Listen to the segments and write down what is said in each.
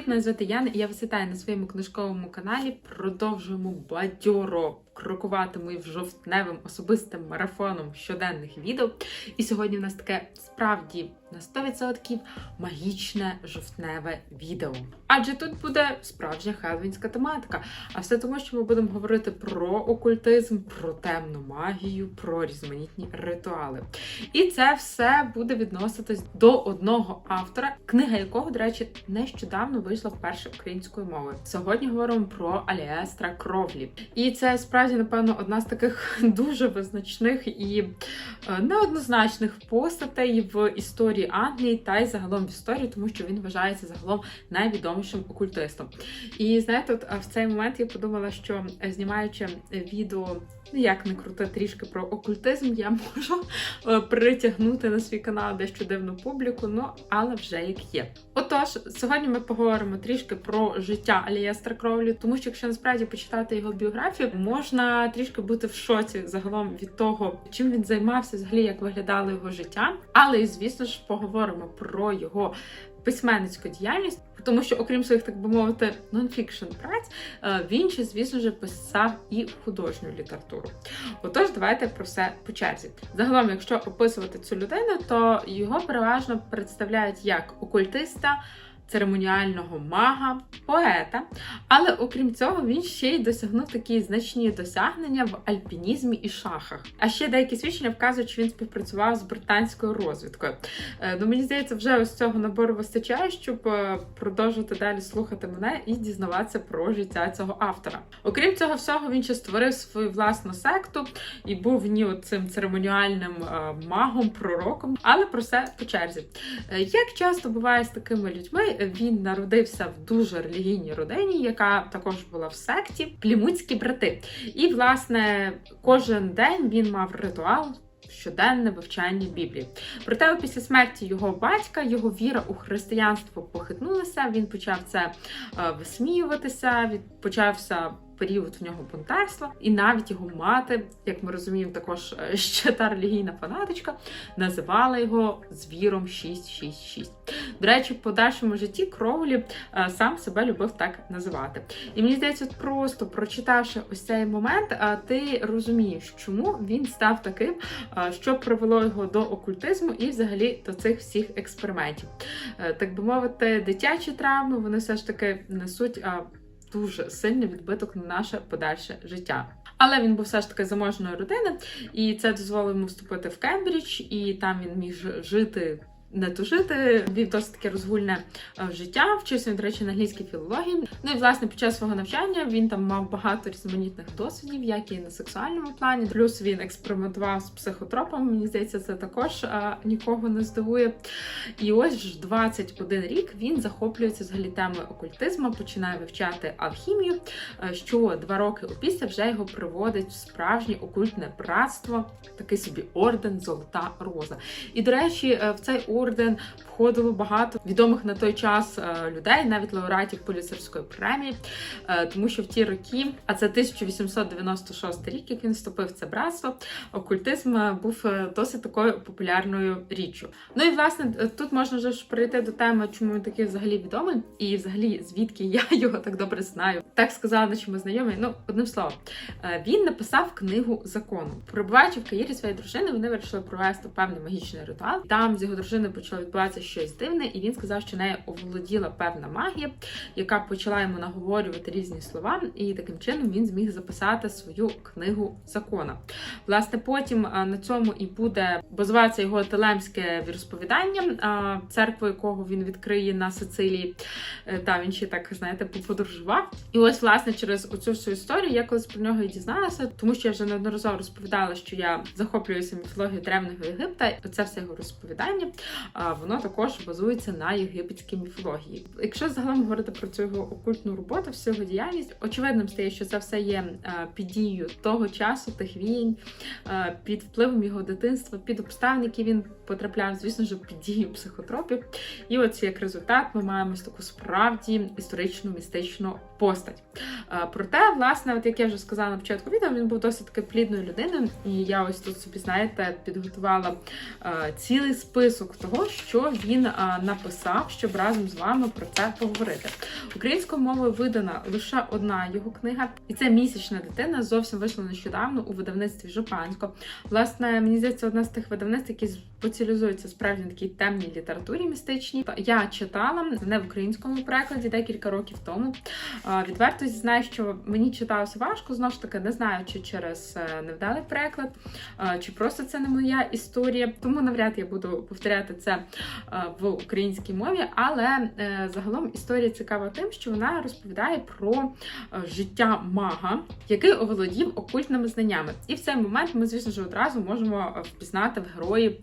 Привіт, мене звати Яна, і я вас вітаю на своєму книжковому каналі. Продовжуємо бадьоро крокувати моїм жовтневим особистим марафоном щоденних відео. І сьогодні в нас таке справді на 100% магічне жовтневе відео. Адже тут буде справжня хелвінська тематика. А все тому, що ми будемо говорити про окультизм, про темну магію, про різноманітні ритуали. І це все буде відноситись до одного автора, книга якого, до речі, нещодавно вийшла вперше українською мовою. Сьогодні говоримо про Аліестра Кровлі. І це справді, напевно, одна з таких дуже визначних і е, неоднозначних постатей в історії Англії та й загалом в історії, тому що він вважається загалом найвідомішим окультистом. І знаєте, от е, в цей момент я подумала, що е, знімаючи відео. Ну, як не крути трішки про окультизм, я можу е, притягнути на свій канал дещо дивну публіку, ну але вже як є. Отож, сьогодні ми поговоримо трішки про життя Алієстра Кровлі, тому що якщо насправді почитати його біографію, можна трішки бути в шоці загалом від того, чим він займався, взагалі як виглядало його життя. Але і звісно ж поговоримо про його письменницьку діяльність, тому що, окрім своїх, так би мовити, нонфікшн праць, е, він ще, звісно ж, писав і художню літературу. Отож, давайте про все по черзі. Загалом, якщо описувати цю людину, то його переважно представляють як окультиста. Церемоніального мага, поета, але окрім цього, він ще й досягнув такі значні досягнення в альпінізмі і шахах. А ще деякі свідчення вказують, що він співпрацював з британською розвідкою. Е, Ну, мені здається, вже ось цього набору вистачає, щоб е, продовжувати далі слухати мене і дізнаватися про життя цього автора. Окрім цього всього, він ще створив свою власну секту і був ні цим церемоніальним е, магом, пророком, але про все по черзі. Як часто буває з такими людьми, він народився в дуже релігійній родині, яка також була в секті Плімутські брати. І, власне, кожен день він мав ритуал. Щоденне вивчання Біблії. Проте, після смерті його батька його віра у християнство похитнулася. Він почав це е, висміюватися. Почався період в нього бунтарства, і навіть його мати, як ми розуміємо, також е, ще та релігійна фанатичка, називала його звіром 666. До речі, в подальшому житті Кроулі е, сам себе любив так називати. І мені здається, просто прочитавши ось цей момент, е, ти розумієш, чому він став таким, що привело його до окультизму і взагалі до цих всіх експериментів. Так би мовити, дитячі травми вони все ж таки несуть. Дуже сильний відбиток на наше подальше життя. Але він був все ж таки заможної родини, і це дозволило йому вступити в Кембридж, і там він міг жити. Не тужити, вів досить таке розгульне е, життя, вчився він, до речі, на англійській філології. Ну і власне під час свого навчання він там мав багато різноманітних досвідів, як і на сексуальному плані. Плюс він експериментував з психотропами. Мені здається, це також а, нікого не здивує. І ось ж 21 рік він захоплюється взагалі темою окультизму, починає вивчати алхімію. е, Що два роки опісля вже його приводить в справжнє окультне братство, такий собі орден Золота Роза. І до речі, е, в цей орден входило багато відомих на той час е, людей, навіть лауреатів поліцерської премії, е, тому що в ті роки, а це 1896 рік, як він вступив це братство, окультизм е, був досить такою популярною річчю. Ну і власне тут можна вже ж перейти до теми, чому він такий взагалі відомий, і взагалі звідки я його так добре знаю. Так сказала, наче ми знайомі. Ну, одним словом, він написав книгу закону. Перебуваючи в Каїрі своєї дружини, вони вирішили провести певний магічний ритуал. Там з його дружиною почало відбуватися щось дивне, і він сказав, що нею оволоділа певна магія, яка почала йому наговорювати різні слова, і таким чином він зміг записати свою книгу закона. Власне, потім на цьому і буде базуватися його телемське віросповідання, е, церкву якого він відкриє на Сицилії. Е, Та він ще так знаєте подорожував. І ось, власне, через оцю всю історію я колись про нього і дізналася, тому що я вже неодноразово розповідала, що я захоплююся міфологією древнього Єгипта. Це все його розповідання. Воно також базується на єгипетській міфології. Якщо загалом говорити про цю його окультну роботу, всю його діяльність, очевидним стає, що це все є е, під дією того часу, тих віянь, е, під впливом його дитинства, під обставин, які він потрапляв, звісно ж, під дією психотропів. І ось як результат ми маємо таку справді історичну містичну постать. Проте, власне, от як я вже сказала на початку відео, він був досить таки плідною людиною, і я ось тут собі, знаєте, підготувала цілий список того, що він написав, щоб разом з вами про це поговорити. Українською мовою видана лише одна його книга, і це місячна дитина. Зовсім вийшла нещодавно у видавництві Жупансько. Власне, мені здається, одна з тих видавництв, які спеціалізуються справді на такій темній літературі містичній. Я читала не в українському перекладі декілька років тому. Відверто знаю, що мені читалося важко, знову ж таки, не знаю, чи через е, невдалий переклад, чи просто це не моя історія. Тому навряд я буду повторяти це е, в українській мові. Але е, загалом історія цікава тим, що вона розповідає про життя мага, який оволодів окультними знаннями. І в цей момент ми, звісно ж, одразу можемо впізнати в герої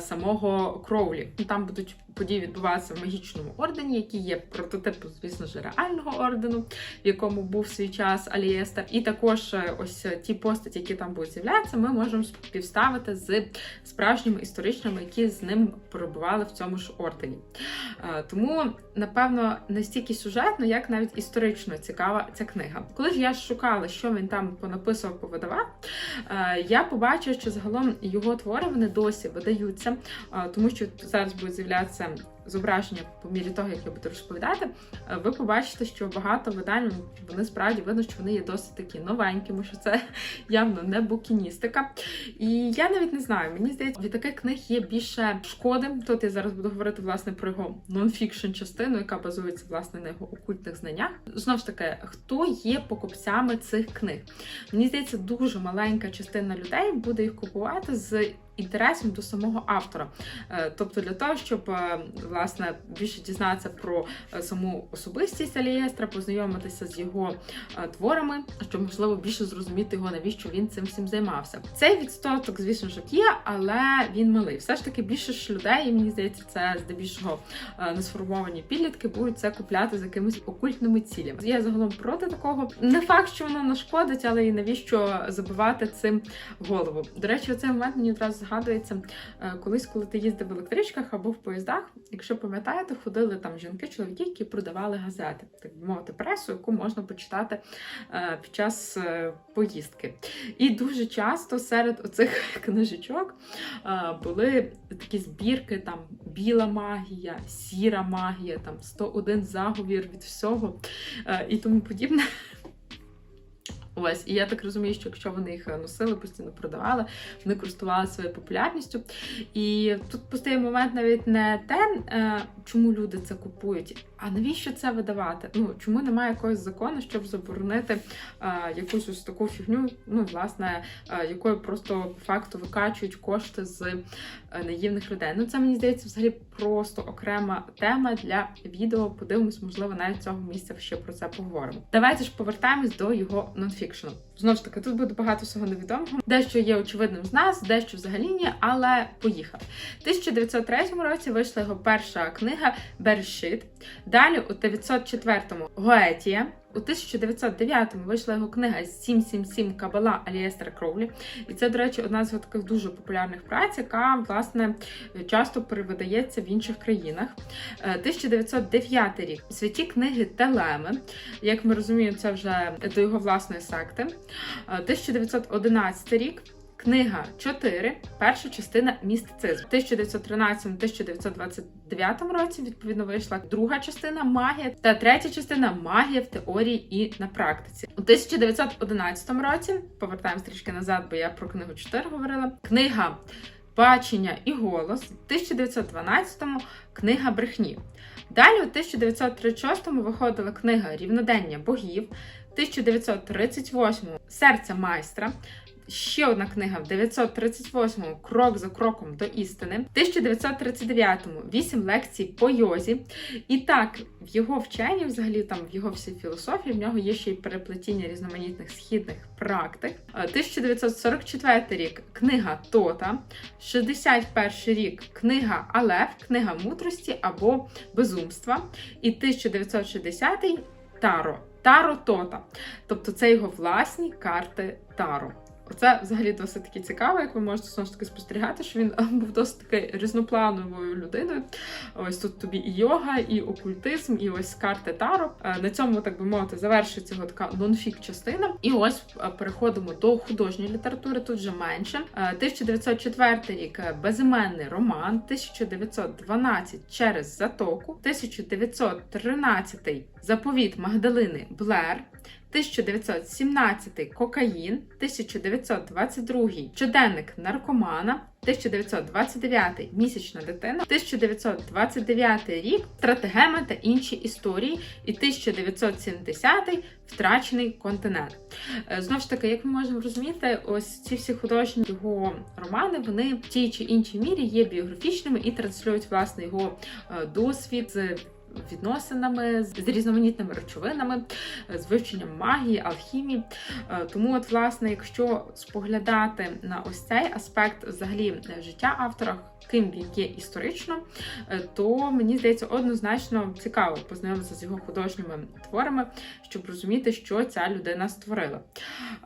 самого Кроулі. Там будуть події відбуватися в магічному ордені, який є прототипом, звісно ж, реального ордену, в якому був свій час Алієстер. І також е, ось ті постаті, які там будуть з'являтися, ми можемо співставити з справжніми історичними, які з ним перебували в цьому ж ордені. Е, Тому, напевно, не стільки сюжетно, як навіть історично цікава ця книга. Коли ж я шукала, що він там понаписував, повидавав, е, я побачила, що загалом його твори вони досі видаються, е, тому що зараз будуть з'являтися зображення по мірі того, як я буду розповідати, е, ви побачите, що багато видань вони справді видно, що вони є досить такі новенькими, що це явно не букіністика. І я навіть не знаю, мені здається, від таких книг є більше шкоди. Тут я зараз буду говорити власне про його нонфікшн частину, яка базується власне на його окультних знаннях. Знову ж таки, хто є покупцями цих книг? Мені здається, дуже маленька частина людей буде їх купувати з. Інтересом до самого автора, Е, тобто для того, щоб е, власне більше дізнатися про е, саму особистість Алієстра, познайомитися з його творами, щоб можливо більше зрозуміти його, навіщо він цим всім займався. Цей відсоток, звісно ж, є, але він малий. Все ж таки більше ж людей, мені здається, це здебільшого несформовані підлітки будуть це купляти з якимись окультними цілями. Я загалом проти такого. Не факт, що воно нашкодить, але і навіщо забивати цим голову. До речі, у цей момент мені одразу згадується е, колись, коли ти їздив в електричках або в поїздах. Якщо пам'ятаєте, ходили там жінки, чоловіки, які продавали газети, так би мовити, пресу, яку можна почитати е, під час е, поїздки. І дуже часто серед оцих книжечок були такі збірки: там біла магія, сіра магія, там 101 заговір від всього і тому подібне. Ось, і я так розумію, що якщо вони їх носили, постійно продавали, вони користувалися своєю популярністю. І тут постає момент навіть не те, е, чому люди це купують, а навіщо це видавати? Ну чому немає якогось закону, щоб заборонити е, якусь ось таку фігню, ну власне, е, якою просто по факту викачують кошти з наївних людей. Ну це мені здається, взагалі просто окрема тема для відео. Подивимось, можливо, навіть цього місця ще про це поговоримо. Давайте ж повертаємось до його нонфікшену. Знову ж таки, тут буде багато всього невідомого. Дещо є очевидним з нас, дещо взагалі ні, але поїхав. У 1903 році вийшла його перша книга Бершит. Далі у 904-му Гоетія. У 1909-му вийшла його книга 777 Кабала Алієстра Кроулі. І це, до речі, одна з його таких дуже популярних праць, яка, власне, часто перевидається в інших країнах. Е, 1909 рік. Святі книги Телеми. Як ми розуміємо, це вже до його власної секти. Е, 1911 рік. Книга 4, перша частина містицизм. У 1913-1929 році відповідно вийшла друга частина магія та третя частина магія в теорії і на практиці. У 1911 році повертаємось трішки назад, бо я про книгу 4 говорила. Книга Бачення і голос. У 1912-му книга брехні. Далі у 1936-му виходила книга Рівнодення богів. У 1938-му Серце майстра. Ще одна книга в 938-му Крок за кроком до істини, в 1939-му вісім лекцій по йозі. І так, в його вченні, взагалі там в його всій філософії, в нього є ще й переплетіння різноманітних східних практик. Е, 1944 рік книга Тота, 61 рік книга Алев, книга мудрості або безумства. І 1960-й Таро. Таро Тота. Тобто це його власні карти Таро. Оце взагалі досить таки цікаво, як ви можете знову ж таки спостерігати, що він був досить таки різноплановою людиною. Ось тут тобі і йога, і окультизм, і ось карти Таро. Е, На цьому, так би мовити, завершується його така нонфік частина. І ось е, переходимо до художньої літератури. Тут вже менше. Е, 1904 рік е, безіменний роман, 1912 через затоку, 1913 заповіт Магдалини Блер. 1917 кокаїн, 1922 щоденник наркомана, 1929 місячна дитина, 1929 рік стратегема та інші історії, і 1970 втрачений континент. Е, Знову ж таки, як ми можемо розуміти, ось ці всі художні його романи, вони в тій чи іншій мірі є біографічними і транслюють власне його е, досвід з відносинами, з різноманітними речовинами, е, з вивченням магії, алхімії. Е, Тому, от, власне, якщо споглядати на ось цей аспект взагалі е, життя автора, ким він є історично, е, то мені здається однозначно цікаво познайомитися з його художніми творами, щоб розуміти, що ця людина створила.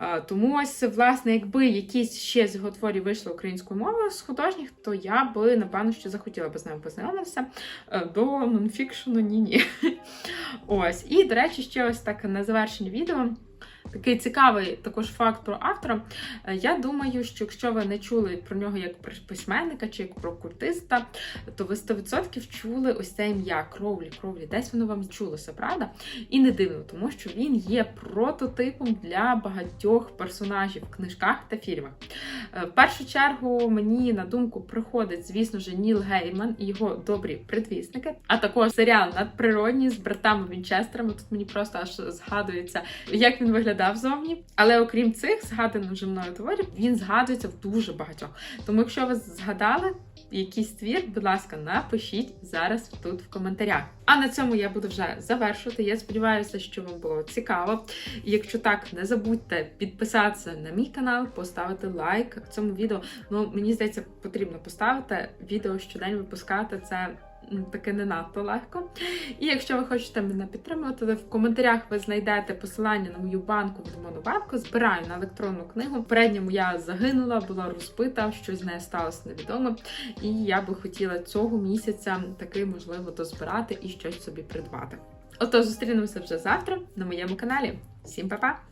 Е, Тому ось, власне, якби якісь ще з його творів вийшли українською мовою з художніх, то я би напевно що захотіла би з ними познайомитися. Е, До нонфікшену ні-ні. Ось. І, до речі, ще ось так на завершення відео. Такий цікавий також факт про автора. Е, Я думаю, що якщо ви не чули про нього як про письменника чи як про культиста, то ви 100% чули ось це ім'я Кровлі, Кровлі. Десь воно вам чулося, правда? І не дивно, тому що він є прототипом для багатьох персонажів в книжках та фільмах. Е, В першу чергу мені на думку приходить, звісно ж, Ніл Гейман і його добрі предвісники, а також серіал надприродні з братами Вінчестерами. Тут мені просто аж згадується, як він виглядав зовні. Але окрім цих згаданих вже мною творів, він згадується в дуже багатьох. Тому, якщо ви згадали якийсь твір, будь ласка, напишіть зараз тут в коментарях. А на цьому я буду вже завершувати. Я сподіваюся, що вам було цікаво. Якщо так, не забудьте підписатися на мій канал, поставити лайк цьому відео. Ну мені здається, потрібно поставити відео щодень випускати це. Таке не надто легко. І якщо ви хочете мене підтримувати, то в коментарях ви знайдете посилання на мою банку від Монобанку. Збираю на електронну книгу. В передньому я загинула, була розбита, щось з нею сталося невідомо. І я би хотіла цього місяця таки можливо дозбирати і щось собі придбати. Отож, зустрінемося вже завтра на моєму каналі. Всім па-па!